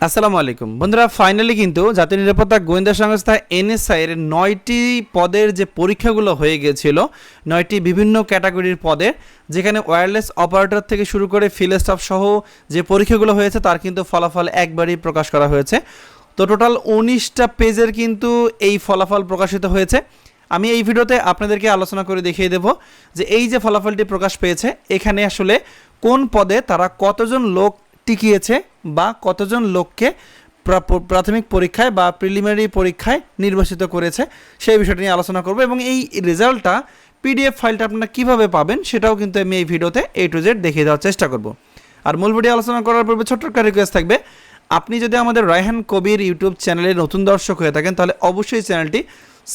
আসসালামু আলাইকুম। বন্ধুরা ফাইনালি কিন্তু জাতীয় নিরাপত্তা গোয়েন্দা সংস্থা এনএসআই এর নয়টি পদের যে পরীক্ষাগুলো হয়ে গিয়েছিল নয়টি বিভিন্ন ক্যাটাগরির পদের যেখানে ওয়্যারলেস অপারেটর থেকে শুরু করে ফিল স্টাফ সহ যে পরীক্ষাগুলো হয়েছে, তার কিন্তু ফলাফল একবারই প্রকাশ করা হয়েছে। তো টোটাল উনিশটা পেজের কিন্তু এই ফলাফল প্রকাশিত হয়েছে। আমি এই ভিডিওতে আপনাদেরকে আলোচনা করে দেখিয়ে দেব যে এই যে ফলাফলটি প্রকাশ পেয়েছে, এখানে আসলে কোন পদে তারা কতজন লোক টিকিয়েছে বা কতজন লোককে প্রাথমিক পরীক্ষায় বা প্রিলিমিনারি পরীক্ষায় নির্বাচিত করেছে, সেই বিষয়টি নিয়ে আলোচনা করব এবং এই রেজাল্টটা পিডিএফ ফাইলটা আপনারা কীভাবে পাবেন সেটাও কিন্তু আমি এই ভিডিওতে এ টু জেড দেখিয়ে দেওয়ার চেষ্টা করব। আর মূল ভিডিও আলোচনা করার পূর্বে ছোট্ট একটা রিকোয়েস্ট থাকবে, আপনি যদি আমাদের রায়হান কবির ইউটিউব চ্যানেলে নতুন দর্শক হয়ে থাকেন, তাহলে অবশ্যই চ্যানেলটি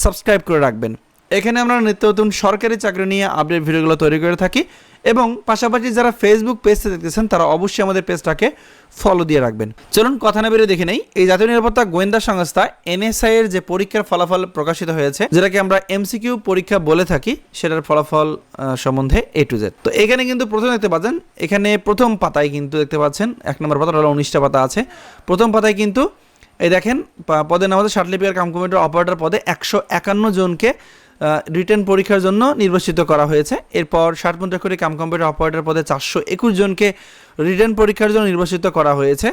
সাবস্ক্রাইব করে রাখবেন। এখানে আমরা নিত্য নতুন সরকারি চাকরি নিয়ে আপডেট ভিডিওগুলো তৈরি করে থাকি এবং পাশাপাশি যারা ফেসবুক পেজতে দেখতেছেন, তারা অবশ্যই আমাদের পেজটাকে ফলো দিয়ে রাখবেন। চলুন কথা না বেরিয়ে দেখে নেই, এই জাতীয় নিরাপত্তা গোয়েন্দা সংস্থা এনএসআই এর যে পরীক্ষার ফলাফল প্রকাশিত হয়েছে, যেটাকে আমরা এমসিকিউ পরীক্ষা বলে থাকি, সেটার ফলাফল সম্বন্ধে এ টু জেড তো এখানে কিন্তু প্রথম দেখতে পাচ্ছেন, এখানে প্রথম পাতায় কিন্তু দেখতে পাচ্ছেন, এক নম্বর পাতা হলো উনিশটা পাতা আছে, প্রথম পাতায় কিন্তু, এই দেখেন, পা- পদের নাম হচ্ছে সার্টিফিকেট কাম কমিটির অপারেটর পদে একশো একান্ন জনকে রিটেন পরীক্ষার জন্য নির্বাচিত করা হয়েছে। এরপর ষাট পঞ্চাশ কোটি কাম কম্পিউটার অপারেটর পদে চারশো একুশ জনকে রিটার্ন পরীক্ষার জন্য নির্বাচিত করা হয়েছে।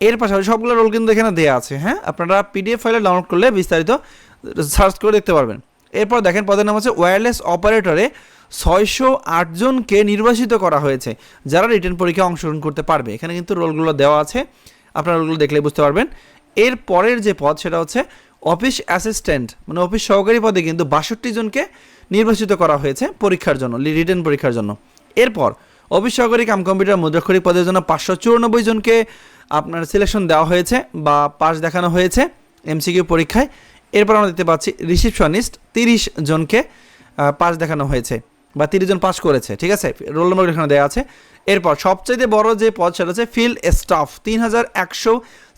এর পাশাপাশি সবগুলো রোল কিন্তু এখানে দেওয়া আছে হ্যাঁ? আপনারা পিডিএফ ফাইলে ডাউনলোড করলে বিস্তারিত সার্চ করে দেখতে পারবেন। এরপর দেখেন পদের নাম হচ্ছে ওয়্যারলেস অপারেটরে ছয়শো আটজনকে নির্বাচিত করা হয়েছে, যারা রিটার্ন পরীক্ষায় অংশগ্রহণ করতে পারবে। এখানে কিন্তু রোলগুলো দেওয়া আছে। আপনারা রোলগুলো দেখলে বুঝতে পারবেন। এর পরের যে পদ, সেটা হচ্ছে অফিস অ্যাসিস্ট্যান্ট মানে অফিস সহকারী পদে কিন্তু বাষট্টি জনকে নির্বাচিত করা হয়েছে পরীক্ষার জন্য রিটেন পরীক্ষার জন্য। এরপর অফিস সহকারী কাম কম্পিউটার মুদ্রাক্ষরিক পদের জন্য পাঁচশো চুরানব্বই জনকে আপনার সিলেকশন দেওয়া হয়েছে বা পাস দেখানো হয়েছে এমসিকিউ পরীক্ষায়। এরপর আমরা দেখতে পাচ্ছি রিসিপশনিস্ট তিরিশ জনকে পাস দেখানো হয়েছে বা তিরিশ জন পাস করেছে, ঠিক আছে? রোল নম্বর এখানে দেওয়া আছে। এরপর সবচেয়ে বড় যে পদ সেটা হচ্ছে ফিল্ড স্টাফ তিন হাজার একশো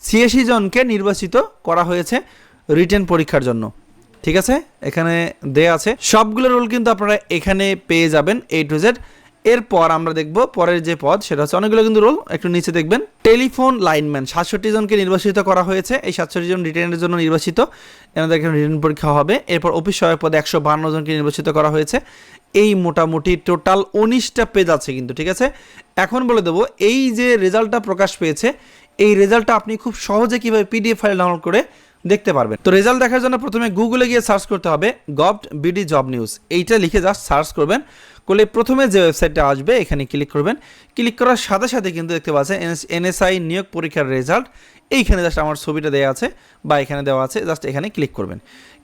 ছিয়াশি জনকে নির্বাচিত করা হয়েছে। রিটেন পরীক্ষার জন্য। ঠিক আছে? এখানে দেয়া আছে। সবগুলো রোল কিন্তু আপনারা এখানে পেয়ে যাবেন এ টু জেড এরপর আমরা দেখব পরের যে পদ, সেটা হচ্ছে অনেকগুলো কিন্তু রোল, একটু নিচে দেখবেন। টেলিফোন লাইনম্যান, সাতষট্টি জনকে নির্বাচিত করা হয়েছে। এই সাতষট্টি জন রিটেনের জন্য নির্বাচিত এনাদের এখানে রিটেন পরীক্ষা হবে। এরপর অফিস সহায়ক পদে একশো বান্ন জনকে নির্বাচিত করা হয়েছে। এই মোটামুটি টোটাল উনিশটা পেজ আছে কিন্তু, ঠিক আছে? এখন বলে দেবো, এই যে রেজাল্টটা প্রকাশ পেয়েছে, এই রেজাল্টটা আপনি খুব সহজে কীভাবে পিডিএফ ফাইল ডাউনলোড করে দেখতে পারবেন। তো রেজাল্ট দেখার জন্য প্রথমে গুগলে গিয়ে সার্চ করতে হবে গভট বিডি জব নিউজ। এইটা লিখে জাস্ট সার্চ করবেন। করলে প্রথমে যে ওয়েবসাইটটা আসবে, এখানে ক্লিক করবেন। ক্লিক করার সাথে সাথে কিন্তু দেখতে পাচ্ছেন এনএসআই নিয়োগ পরীক্ষার রেজাল্ট। এইখানে জাস্ট আমার ছবিটা দেওয়া আছে বা এখানে দেওয়া আছে, জাস্ট এখানে ক্লিক করবেন।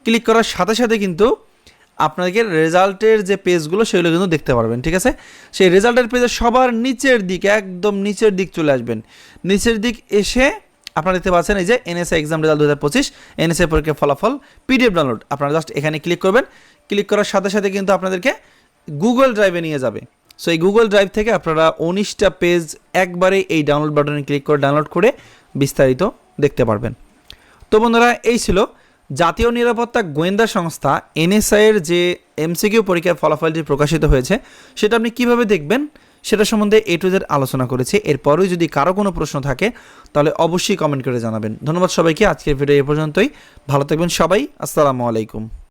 ক্লিক করার সাথে সাথে কিন্তু আপনাদের রেজাল্টের যে পেজগুলো, সেগুলো কিন্তু দেখতে পারবেন, ঠিক আছে? সেই রেজাল্টের পেজে সবার নিচের দিক, একদম নিচের দিক চলে আসবেন। নিচের দিক এসে আপনারা দেখতে পাচ্ছেন এই যে এনএসআই এক্সাম রেজাল্ট দু হাজার পঁচিশ এনএসআই পরীক্ষার ফলাফল পিডিএফ ডাউনলোড আপনারা জাস্ট এখানে ক্লিক করবেন। ক্লিক করার সাথে সাথে কিন্তু আপনাদেরকে গুগল ড্রাইভে নিয়ে যাবে। সো এই গুগল ড্রাইভ থেকে আপনারা উনিশটা পেজ একবারে এই ডাউনলোড বাটনে ক্লিক করে ডাউনলোড করে বিস্তারিত দেখতে পারবেন। তো বন্ধুরা, এই ছিল জাতীয় নিরাপত্তা গোয়েন্দা সংস্থা এনএসআই এর যে এমসিকিউ পরীক্ষার ফলাফলটি প্রকাশিত হয়েছে, সেটা আপনি কীভাবে দেখবেন? সেটা সম্বন্ধে এ টু জেড আলোচনা করেছে। এরপরেও যদি কারও কোনো প্রশ্ন থাকে, তাহলে অবশ্যই কমেন্ট করে জানাবেন। ধন্যবাদ সবাইকে। আজকের ভিডিও এ পর্যন্তই। ভালো থাকবেন সবাই। আসসালামু আলাইকুম।